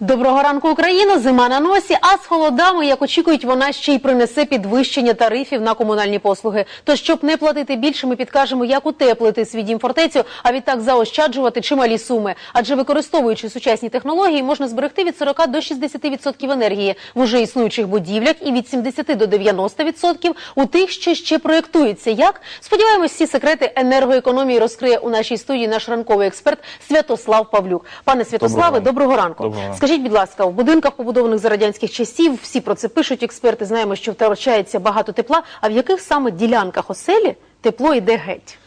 Доброго ранку, Україно! Зима на носі, а з холодами, як очікують, вона ще й принесе підвищення тарифів на комунальні послуги. То щоб не платити більше, ми підкажемо, як утеплити свій дім фортецю, а відтак заощаджувати чималі суми. Адже використовуючи сучасні технології, можна зберегти від 40 до 60% енергії в уже існуючих будівлях і від 70 до 90% у тих, що ще проєктуються. Як сподіваємось, всі секрети енергоекономії розкриє у нашій студії наш ранковий експерт Святослав Павлюк. Пане Святославе, доброго ранку. Доброго ранку. Скажіть, будь ласка, в будинках, побудованих за радянських часів, всі про це пишуть експерти. Знаємо, що втрачається багато тепла. А в яких саме ділянках оселі тепло йде геть?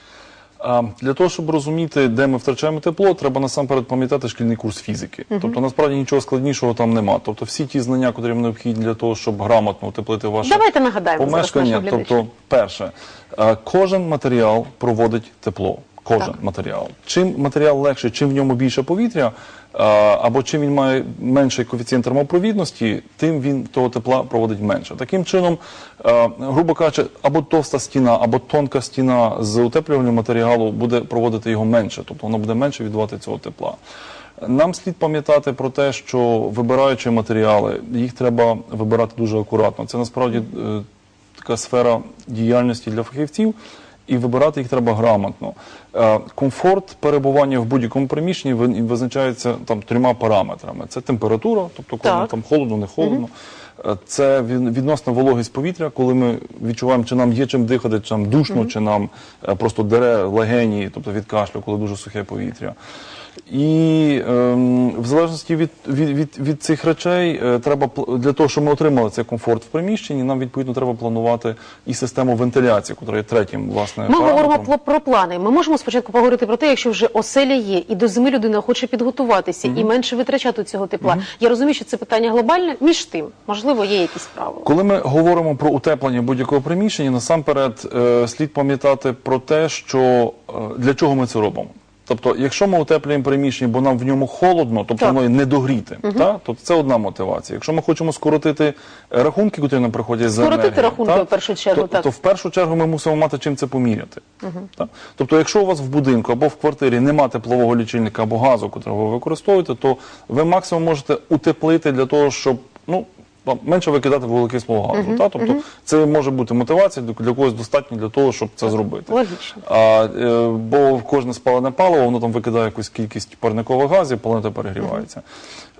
А, Для того, щоб розуміти, де ми втрачаємо тепло, треба насамперед пам'ятати шкільний курс фізики. Тобто, насправді нічого складнішого там нема. Тобто, всі ті знання, які вам необхідні для того, щоб грамотно утеплити ваше Давайте нагадаємо зараз помешкання. глядачам. Тобто, перше, е, кожен матеріал проводить тепло. Кожен Так. матеріал. Чим матеріал легший, чим в ньому більше повітря, або чим він має менший коефіцієнт термопровідності, тим він того тепла проводить менше. Таким чином, грубо кажучи, або товста стіна, або тонка стіна з утеплювального матеріалу буде проводити його менше, тобто воно буде менше віддавати цього тепла. Нам слід пам'ятати про те, що вибираючи матеріали, їх треба вибирати дуже акуратно. Це насправді е, така сфера діяльності для фахівців, і вибирати їх треба грамотно. Е, Комфорт перебування в будь-якому приміщенні визначається там трьома параметрами: це температура, тобто коли Так. там холодно, не холодно. Е, Це від- відносна вологість повітря, коли ми відчуваємо, чи нам є чим дихати, чи нам душно, чи нам е, просто дере легені, тобто від кашлю, коли дуже сухе повітря. І ем, в залежності від, від, від, від цих речей е, треба для того, щоб ми отримали цей комфорт в приміщенні, нам відповідно треба планувати і систему вентиляції, яка є третім власне Ми параметром. говоримо про, про плани. Ми можемо спочатку поговорити про те, якщо вже оселя є, і до зими людина хоче підготуватися і менше витрачати цього тепла. Я розумію, що це питання глобальне. Між тим, можливо, є якісь правила. Коли ми говоримо про утеплення будь-якого приміщення, насамперед е, слід пам'ятати про те, що е, для чого ми це робимо. Тобто, якщо ми утеплюємо приміщення, бо нам в ньому холодно, тобто Так. воно є недогріте, та? тобто це одна мотивація. Якщо ми хочемо скоротити е, рахунки, які нам приходять за Скоротити енергію, рахунки, та, в першу чергу, то, так. то в першу чергу ми мусимо мати чим це поміряти. Та? Тобто, якщо у вас в будинку або в квартирі немає теплового лічильника або газу, котрого ви використовуєте, то ви максимум можете утеплити для того, щоб ну. Менше викидати вуглекислого газу. Та? Тобто це може бути мотивація для, для когось достатньо для того, щоб це зробити. Логічно. А, е, бо кожне спалене паливо, воно там викидає якусь кількість парникових газів, планета перегрівається.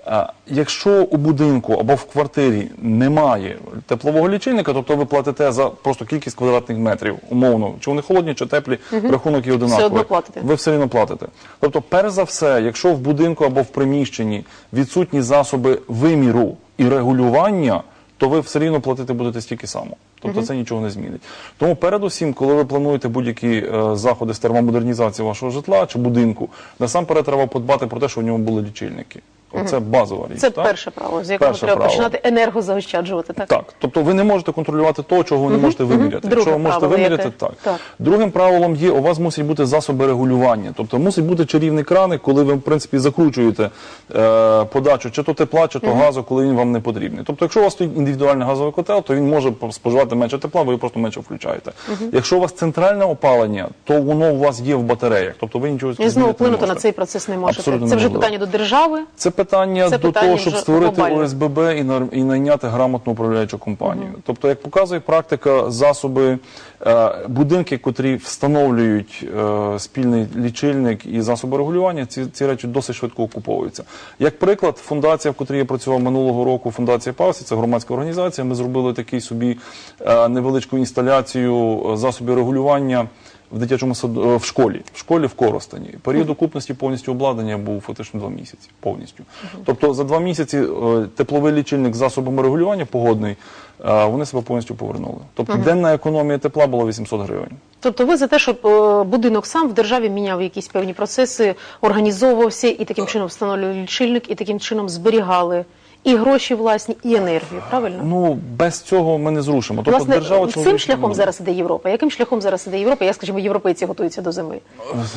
А, якщо у будинку або в квартирі немає теплового лічильника, тобто ви платите за просто кількість квадратних метрів, умовно, чи вони холодні, чи теплі, рахунок є одинаковий. одно платите. Ви все одно платите. Тобто, перш за все, якщо в будинку або в приміщенні відсутні засоби виміру і регулювання, то ви все рівно платити будете стільки само. Тобто це нічого не змінить. Тому передусім, коли ви плануєте будь-які е, заходи з термомодернізації вашого житла чи будинку, насамперед треба подбати про те, що в ньому були лічильники. Оце базова річ. Це так? перше правило, з якого Перше треба правило. починати енерго заощаджувати. Так, Так, тобто ви не можете контролювати того, чого ви не можете виміряти. Друге Якщо ви можете правило виміряти, яке? так. Так. Другим правилом є, у вас мусять бути засоби регулювання. Тобто мусить бути чарівний краник, коли ви, в принципі, закручуєте е, подачу чи то тепла, чи то газу, коли він вам не потрібний. Тобто, якщо у вас стоїть індивідуальний газовий котел, то він може споживати менше тепла, ви його просто менше включаєте. Якщо у вас центральне опалення, то воно у вас є в батареях. Тобто ви нічого і знову вплинути на цей процес не можете. Абсолютно Це вже питання до держави. Це питання Це до питання того, щоб вже створити глобальне. ОСББ і, нар- і найняти грамотну управляючу компанію. Тобто, як показує практика, засоби, е, будинки, котрі встановлюють е, спільний лічильник і засоби регулювання, ці, ці речі досить швидко окуповуються. Як приклад, фундація, в котрій я працював минулого року, фундація Пасі, це громадська організація. Ми зробили такий собі е, невеличку інсталяцію е, засобів регулювання в дитячому саду е, в школі, в школі в Коростені. Період окупності повністю обладнання був фактично два місяці. Повністю. Тобто за два місяці е, тепловий лічильник з засобами регулювання погодний, е, вони себе повністю повернули. Тобто денна економія тепла була 800 гривень. Тобто ви за те, щоб будинок сам в державі міняв якісь певні процеси, організовувався і таким чином встановлювали лічильник, і таким чином зберігали і гроші власні, і енергію. Правильно? Ну без цього ми не зрушимо. Тобто Власне, держава цим шляхом зараз іде Європа. Яким шляхом зараз іде Європа? Як скажімо, європейці готуються до зими?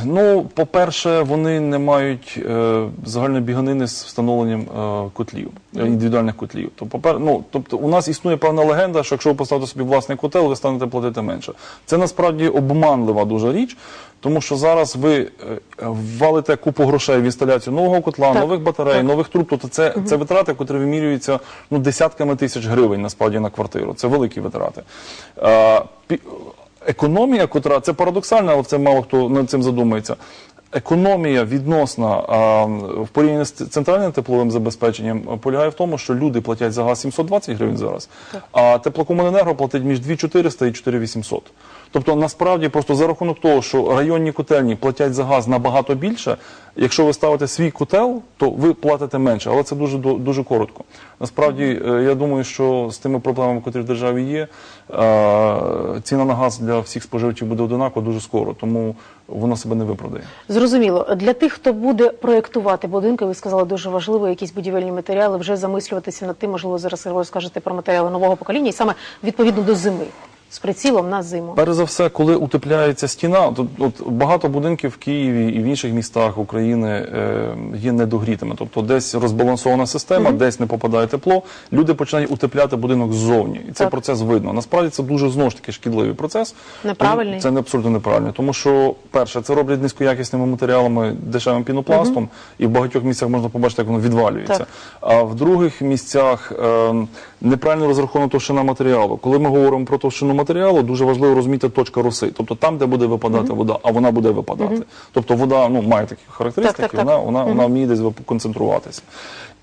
Ну, по-перше, вони не мають е, загальної біганини з встановленням е, котлів, індивідуальних котлів. То, попер... ну, тобто, у нас існує певна легенда, що якщо ви поставите собі власний котел, ви станете платити менше. Це насправді обманлива дуже річ, Тому що зараз ви е, ввалите купу грошей в інсталяцію нового котла, Так, нових батарей, так. нових труб. Тобто це, це витрати, які вимірюються ну, десятками тисяч гривень насправді на квартиру. Це великі витрати. Е, економія, котра це парадоксально, але це мало хто над цим задумується. Економія відносна в порівнянні з центральним тепловим забезпеченням полягає в тому, що люди платять за газ 720 гривень зараз, а теплокомуненерго платить між 2400 і 4800. Тобто насправді просто за рахунок того, що районні котельні платять за газ набагато більше, якщо ви ставите свій котел, то ви платите менше, але це дуже дуже коротко. Насправді, е, я думаю, що з тими проблемами, які в державі є, е, ціна на газ для всіх споживачів буде одинакова дуже скоро, тому воно себе не виправдає. Зрозуміло. Для тих, хто буде проєктувати будинки, ви сказали, дуже важливо якісь будівельні матеріали, вже замислюватися над тим, можливо, зараз розкажете про матеріали нового покоління, і саме відповідно до зими, з прицілом на зиму. Перш за все, коли утепляється стіна, то от багато будинків в Києві і в інших містах України е, є недогрітими. Тобто десь розбалансована система, десь не попадає тепло. Люди починають утепляти будинок ззовні, і цей Так. процес видно. Насправді це дуже знову ж таки шкідливий процес. Неправильний. Це не абсолютно неправильно, тому що перше, це роблять низькоякісними матеріалами, дешевим пінопластом, і в багатьох місцях можна побачити, як воно відвалюється. Так. А в других місцях е, неправильно розрахована товщина матеріалу. Коли ми говоримо про товщину матеріалу, дуже важливо розуміти точка роси, тобто там, де буде випадати вода, а вона буде випадати. Тобто вода ну, має такі характеристики, Так, так, так. вона, вона, вона вміє десь концентруватися.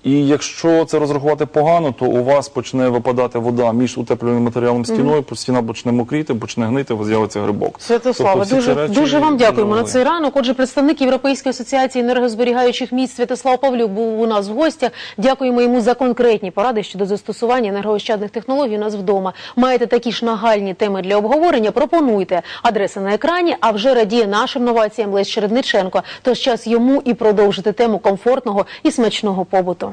І якщо це розрахувати погано, то у вас почне випадати вода між утеплюваним матеріалом стіною, стіна почне мокріти, почне гнити, з'явиться грибок. Святославе, Тобто дуже, дуже вам дякуємо на цей ранок. Отже, представник Європейської асоціації енергозберігаючих місць Святослав Павлюк був у нас в гостях. Дякуємо йому за конкретні поради щодо застосування енергоощадних технологій у нас вдома. Маєте такі ж нагальні теми для обговорення? Пропонуйте адреса на екрані. А вже радіє нашим новаціям Лесь Чередниченко. Тож час йому і продовжити тему комфортного і смачного побуту.